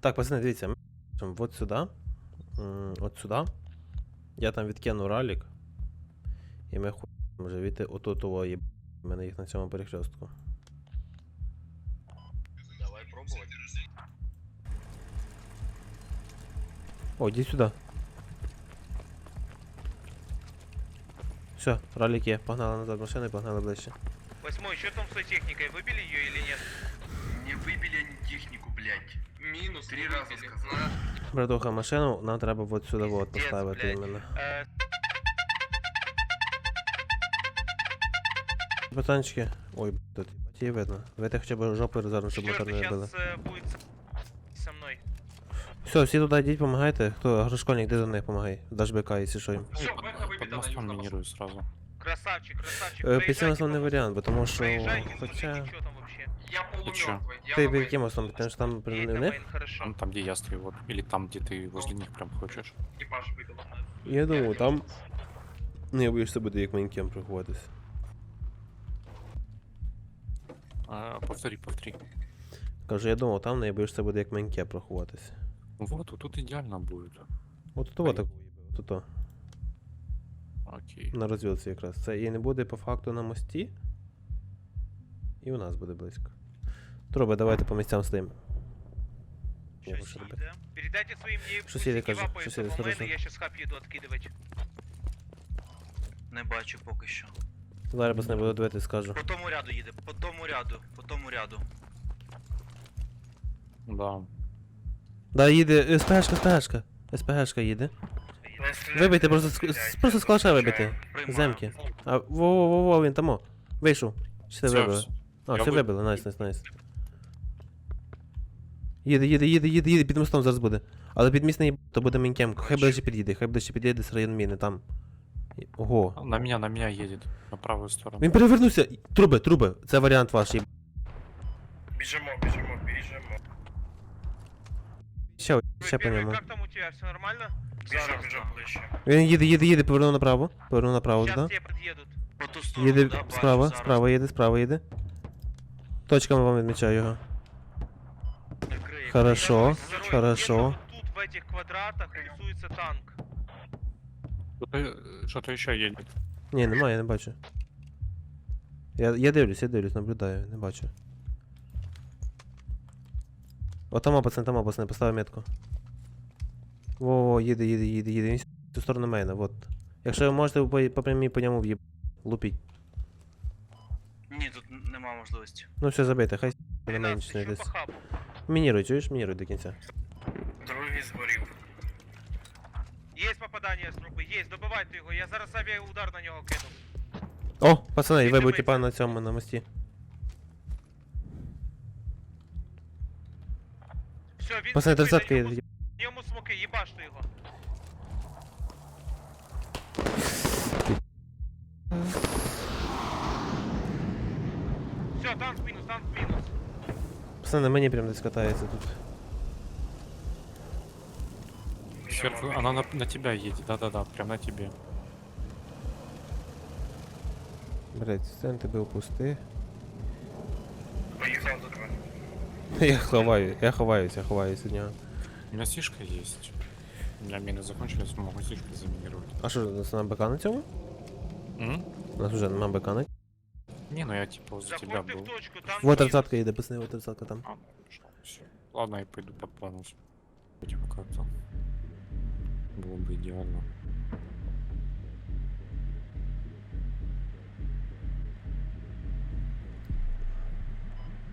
Так, пацани, дивіться, от сюди. От сюди. Я там відкину ралік. І ми хуй може війти отут того є. У мене їх на цьому перехрестку. Давай пробовать. О, йди сюди. Все, ралік є. Погнали назад машини, погнали ближче. Восьмой, что там с той техникой? Выбили ее или нет? три раза сказал. Братуха, машину нам треба от сюди от Пиздец, поставити блядь. іменно. Э, Пацанчики. Ой, б**, тут її видно. Давайте хоча б жопу розвернути, щоб мотор четвертый не били. сейчас будет со- со мной. Все, всі туди йдіть, помагайте. Хто агрошкольник, де до них помагай. Даш БК, якщо що їм. Все, Под- бэха выбита Под на мостом южном минирую сразу. Красавчик, красавчик. Е, Під цим Проезжайте основний по мосту. варіант, бо тому що. Проезжайте, Хоча. смотрите, что там вообще. Я полумертвый. Я Ти на під яким мейн. мостом? Тому що там при Едь не на в них? мейн, хорошо. Ну, там, где я стою, вот. Или там, где ты возле них прям хочешь. Экипаж выбил. Я думаю, там. Ну, я боюсь, це буде як майнкем приходитись. А, повтори, повтори. Кажу, я думав, там, але я боюсь, це буде як майнке проходитись. Вот, вот тут идеально будет. От того так Тут то, Окей. на розвілці якраз. Це і не буде по факту на мості. І у нас буде близько. Труби, давайте по місцям стоїмо. Я Щось що їде. робити? Передайте своим ей Щось їде, пусть каже, вапаются щось їде, по мейну, осторожно. я сейчас хаб еду откидывать. Не бачу поки що. Зараз пацани буду дивитися, скажу. По тому ряду їде, по тому ряду, по тому ряду. Да. Да, їде, СПГшка, СПГшка. СПГшка їде. Вибийте, просто, з- з- просто з калаша вибийте. Приймаю. Земки. А, во-во-во, він там. о. Вийшов. Чи ти Всё, вибили? всё. А, Я все ви- вибили, найс, найс, найс. Їде, їде, їде, їде, їде, під мостом зараз буде. Але під міст не їб- то буде мінькем. Хай ближче під'їде, хай ближче під'їде з район міни, там. І- Ого. На меня, на меня едет. На правую сторону. Він перевернувся. Труби, труби. Це варіант ваш. їб- Бежимо, бежимо, бежимо. Ще, Вы ще по первый, ньому. как там у тебя, все нормально? Бежим, бежим ближче. Він їде, їде, їде, повернув направо. Повернув направо, Сейчас туди. тебе подъедут. По ту сторону, Їде да, бачу справа, зараз. справа їде, справа їде. Точками вам відмічаю його. Хорошо, хорошо. Тут в этих квадратах рисуется танк. Что-то, э, что-то еще едет. Ні, немає, я не бачу. Я, я дивлюсь, я дивлюсь, наблюдаю, не бачу. О, там пацан, там пацан, поставив метку. Во, їде, їде, їде, їде. Він с- в ту сторону мене, вот. Якщо ви можете по, по прямій по ньому в'їб. Лупіть. Ні, тут нема можливості. Ну все, забийте, хай на 13, не десь. по хабу. Мініруй, чуєш? Мініруй до кінця. Другий згорів. Есть попадание с трупы, есть, добивайте його, я зараз авіаудар на нього кину. О, пацани, Ти ви дивись. типа на цьому на мості. Все, він Пацани, смокує, тридцатка йому, їде. йому смоки, їбаште його. Все, танк мінус, танк мінус. Пацани, на мені прям десь катається тут. Сверху, она на, на тебя едет, да-да-да, прям на тебе. Блять, сцен тебе опусти. Поїхав за два. Я ховаю, я ховаюсь, я ховаюсь від нього. У меня сишка есть. У меня мины закончились, могу сишкой заминировать. А що, у нас на БК на цьому? М? У нас вже нема БК на Не, ну я типа возле тебя Заходьте был. в точку, танк Вот мінус. тридцатка їде, пацани, вот тридцатка там. А, ну, хорошо, всё. Ладно, я пойду по плану. Типа как-то. Было бы идеально.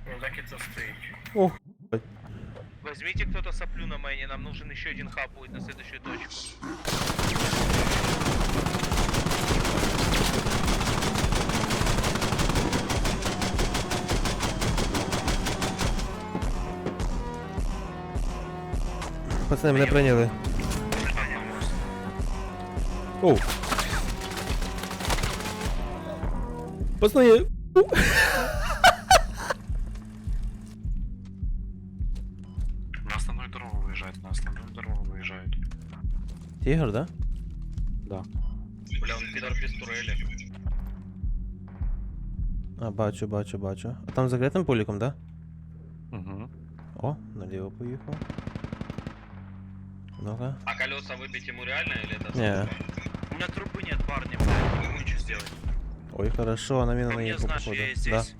Ну так і це стоїть. Ох, Возьмите кто-то соплю на майне, нам нужен еще один хаб будет на следующую точку. Пацани, мене прийняли. Оу. Пацани, На основную дорогу выезжает, на основную дорогу выезжает. Тігр, да? Да. Бля, он підар без турелі. А, бачу, бачу, бачу. А там закритим поліком, да? Угу. О, наліво поїхав. Ну-ка. А колеса выбить ему реально или это? Не. У меня трубы нет, парни, блядь, не могу ничего сделать. Ой, хорошо, на міну По мне наїхав, знать, что походу. я Да. здесь.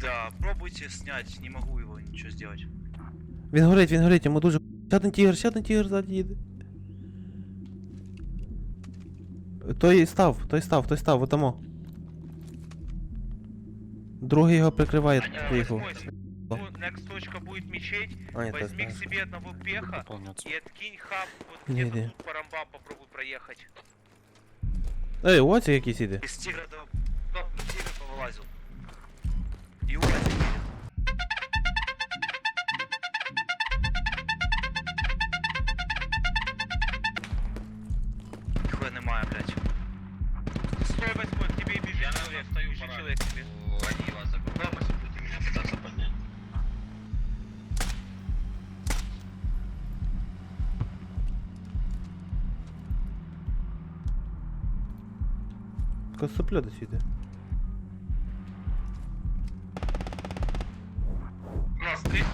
Да, пробуйте снять, не могу его ничего сделать. Він горить, він горить, йому дуже. Ще один тігр, ще один тігр ззаді їде. Той став, той став, той став, отамо. Другий його прикриває, Э, приїхав. восьмой, ну, Next точка будет мечеть. А, ні, так, Возьми к так. себе одного пеха Выполняться. и откинь хаб вот Не, где-то не. тут по рамбам попробуй проехать. Ей, оці якийсь іде. Из тигра до... до тигра повылазил. И УАЗик едет. Косопля десь іде. Нас ты?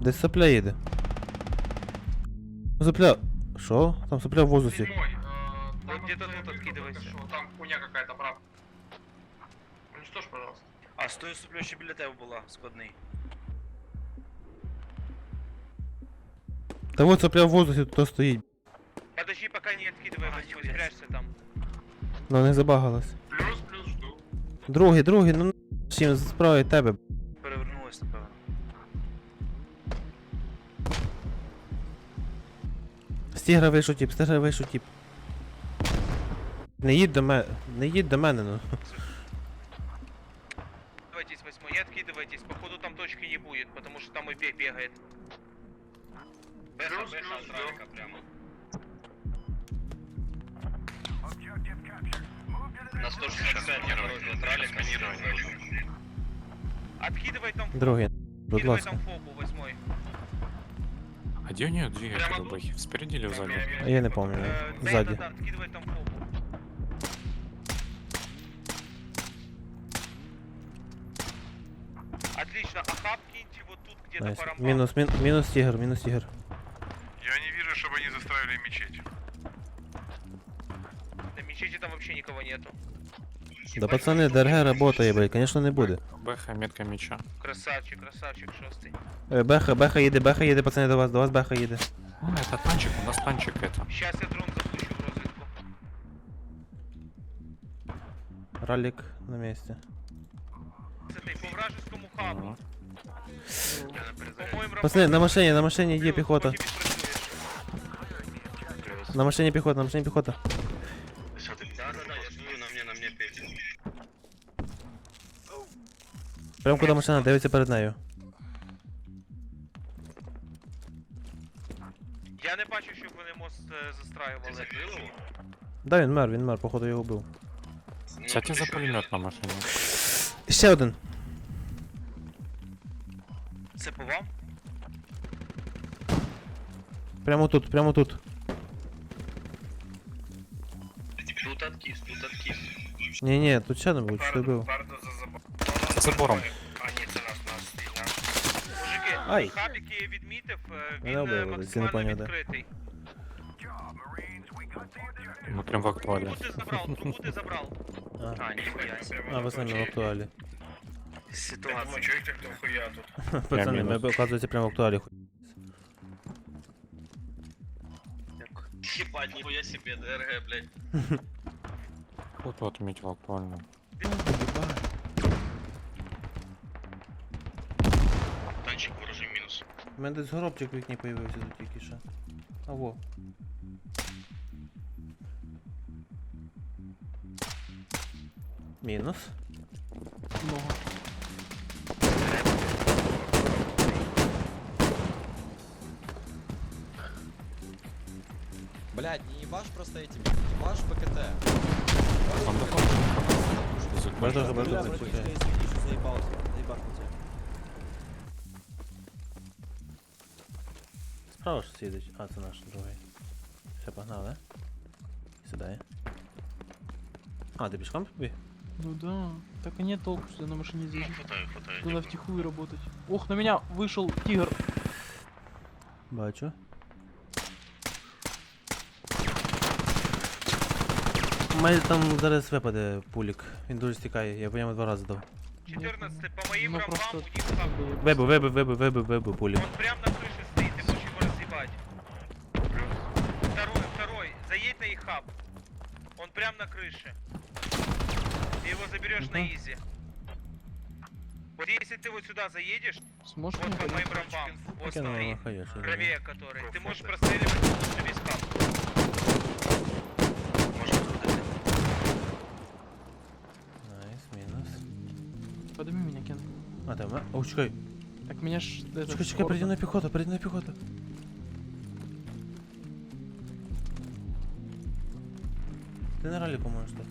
Десь сопля їде. Сопля. Що? Там сопля в воздусі. Седьмой. э, Вот там где-то вот, тут э, откидывайся. только что, Там хуйня какая-то, прав. Уничтожь, пожалуйста. А стою суплющий біля тебе була, складний. Та от сопля в воздусі тут стоїть. Подожди, пока не откидывай восьмой, спрячься там. Ну не забагалась. Плюс, плюс, жду. Другий, другий, ну чим справа від тебе. Перевернулась, напевно. З тігра вийшов тіп, з тігра вийшов тіп. Не їдь до мене. Не їдь до мене, ну. Откидывайтесь, восьмой, не откидывайтесь. Походу там точки не будет, потому что там и бе- бегает. Бэха, бэха от ралика прямо. На 165 не дорожный от ралика. Откидывай там фобу, Другий. Будь откидывай ласка. там фобу, восьмой. А где у нее двигатель Прямо у Бэхи? Спереди или сзади? А я не пам'ятаю. Э, да, Ззаді. да, да, откидывай там фобу. Отлично, а хаб киньте вот тут где-то Найс. по рамбам. Мінус, мін, мінус тігр, мінус тігр. На мечети там вообще никого нету. Да пацани, ДРГ работає, блядь, конечно не буде. Бэха, метка меча. Красавчик, красавчик, шостый. Е, Беха, беха їде, беха їде, пацани, до вас, до вас беха їде. А, это танчик, у нас танчик это. Сейчас я дрон запущу в розвідку. Ралік на місці. С этой по вражескому хабу. Ага. По-моему, Пацани, на машині, на машині є Плюс, піхота. потім відпрацюєш. На машині піхота, на машині піхота. Прям куди машина дивиться перед нею. Я не бачу, щоб вони мост е, застраювали. Да, він мер, він мер, походу його вбив. Ну, Кстати, за пулемет на машине. Ще один. Це по вам? Прямо тут, прямо тут. Тут откис, тут откис. Ні, ні, тут ще не буде, що ти вбив. За забором. Мужики, Ай. хаб, я відмітив, е, Мене він вбили, е, не максимально поняв, відкритий. Мы прям в актуале. Трубу ти забрав, трубу ти забрав. А, А, ніхуя. а в актуалі. Ситуація. Пацани, ми, мінус. оказується, прямо в актуалі. хуй. Ебать, нихуя себе, ДРГ, блядь. Вот вот метил актуально. Танчик У мене десь горобчик в вікні появився тут тільки що. А во. Мінус. Блядь, не ебашь просто этим, ебашь ПКТ. Там до Что за Бажа кошка? Справа ж сидить. А, це наш другий. Все, погнали. Сідає. А, ти пішком побіг? Ну да. Так и нет толку, что я на машине здесь. Хватаю, хватаю. Надо втихую работать. Ох, на меня вышел тигр. Бачу. У мене там зараз випаде пулік. Він дуже стікає, я по ньому два рази дав. 14 по моим Ну просто... у них хаб. Вибив, вибив, вибив, вибив, вибив пулік. Он прям на крыше прям на крыше. Ты его заберешь на Мгм. изи. Вот если ты вот сюда заедешь, Сможешь вот мне по моим подать? рампам, вот Таке смотри, ну, хаєш. правее который, ты можешь простреливать полностью весь хаб. Можемо зробити. Найс, мінус. Подними меня, Кен. А, там, а? О, чекай. Так меня ж... этот, Чекай, чекай, Хорда- перейди на піхоту, перейди на піхоту. Ти на ралі поможеш так.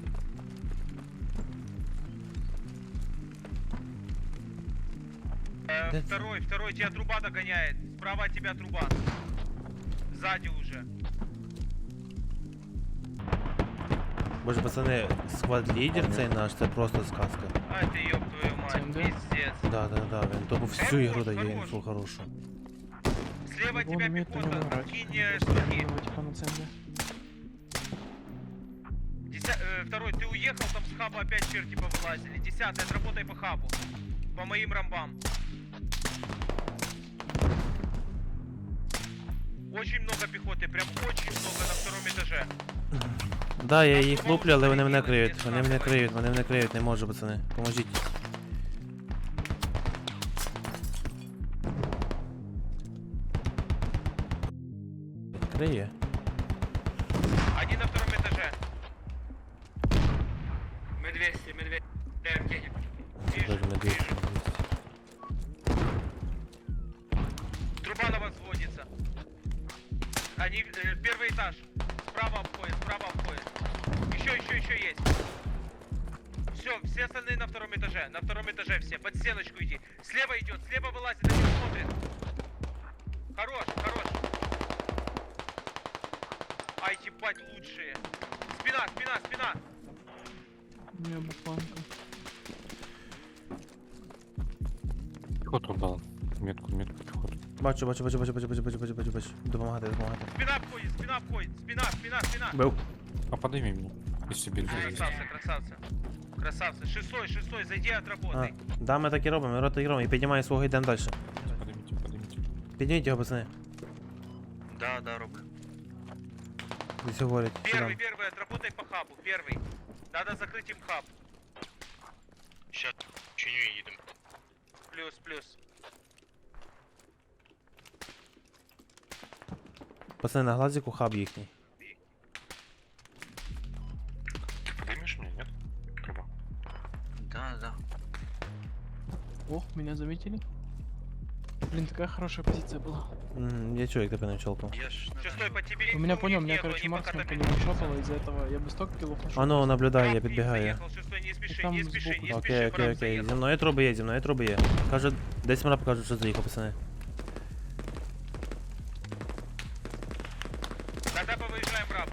Э, Да- второй, второй, тебя труба догоняет. Справа от тебя труба. Сзади уже. Боже, пацани, склад лідер цей наш, це просто сказка. А ты ёб твою мать, Тем, да? пиздец. Да, да, да, він тобі всю Хорош, ігру дає хорош. інфу хорошу. Слева от Он тебя умеет на пехота, него играть. кинь э, уехал, там с хаба опять черти повылазили. Десятый, отработай по хабу. По моим рамбам. Очень много пехоты, прям очень много на втором этаже. Да, я їх луплю, але вони мене криють. Вони мене криють, вони мене криють, не можу, пацани. Поможіть. Криє. 200, мы 200. Даем денег. Вижу, Боже, ми вижу. Труба на вас сводится. Они, э, первый этаж. Справа обходит, справа обходит. Еще, еще, еще есть. Все, все остальные на втором этаже. На втором этаже все. Под стеночку иди. Слева идет, слева вылазит, на него смотрит. Хорош, хорош. Ай, ебать, лучшие. Спина, спина, спина. У меня буханка. Піхоту дав. Метку, метку піхоту. Бачу, бачу, бачу, бачу, бачу, бачу, бачу, бачу, бачу, бачу. Допомагати, допомагати. Спина обходит, спина обходит. Спина, спина, спина. Бив. А подойми мені. Якщо більше є. Красавцы, красавцы. Красавцы. Шестой, шестой, зайди, А, отработай. да, ми так і робимо, ми рота і робимо. І піднімає свого, йдемо далі. Подойміть, подойміть. Підніміть його, пацани. Да, да, роблю. Десь говорять. Первый, Сюди. первый, отработай по хабу, первый. Надо закрыть им хаб. Щас чиню і їдемо. Плюс, плюс. Пацани, на глазіку хаб їхній. Ти подоймеш мені, ні? Треба. Да, да. Ох, меня заметили. Блин, такая хорошая позиция была. Мгм, Я чую, як тебе не вчолкнув. Я ж не Шестой знаю. по тебе. У меня никого понял, не меня, нету, короче, они пока максимум там по нему идут. шотало, из-за этого я бы столько киллов нашел. А ну, наблюдає, я Краб підбігаю. заехал, Шестой, не спеши, Там не спеши, сбоку. не Окей, спеши, окей, Брам окей. Зі заехал. мною труби є, зі мною труби є. Каже, десь мрап кажуть, що заїхав, пацани. На тапа выезжаем, Брам.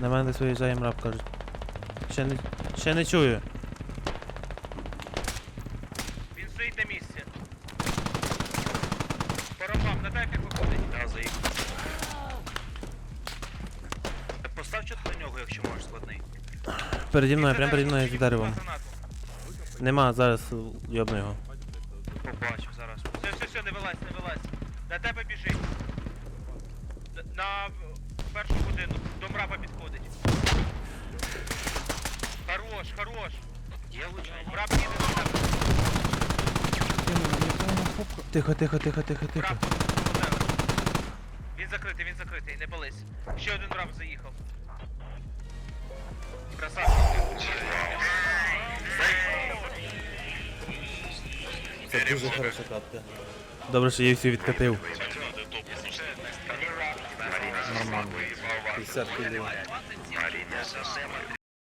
На мене десь виїжджає мрап, кажуть. Ще не, ще не чую. Він стоїть на місці. На тапі виходить. Да, заїхав. Так постав чот на нього, якщо можеш складний. Переді мною, прямо переді мною за за деревом. Нема, зараз йобну його. Побачив зараз. Все, все, все, не вилазь, не вилазь. На тебе біжить. Д- На першу годину до мраба підходить. Хорош, хорош. Є влучання? Мраб їде на тебе. Тихо, тихо, тихо, тихо, тихо. Мраб їде на тебе. Він закритий, він закритий, не пались. Ще один мраб заїхав. Красавчик. Це дуже хороша катка. Добре, що я всі відкатив. Нормально. 50 кілів.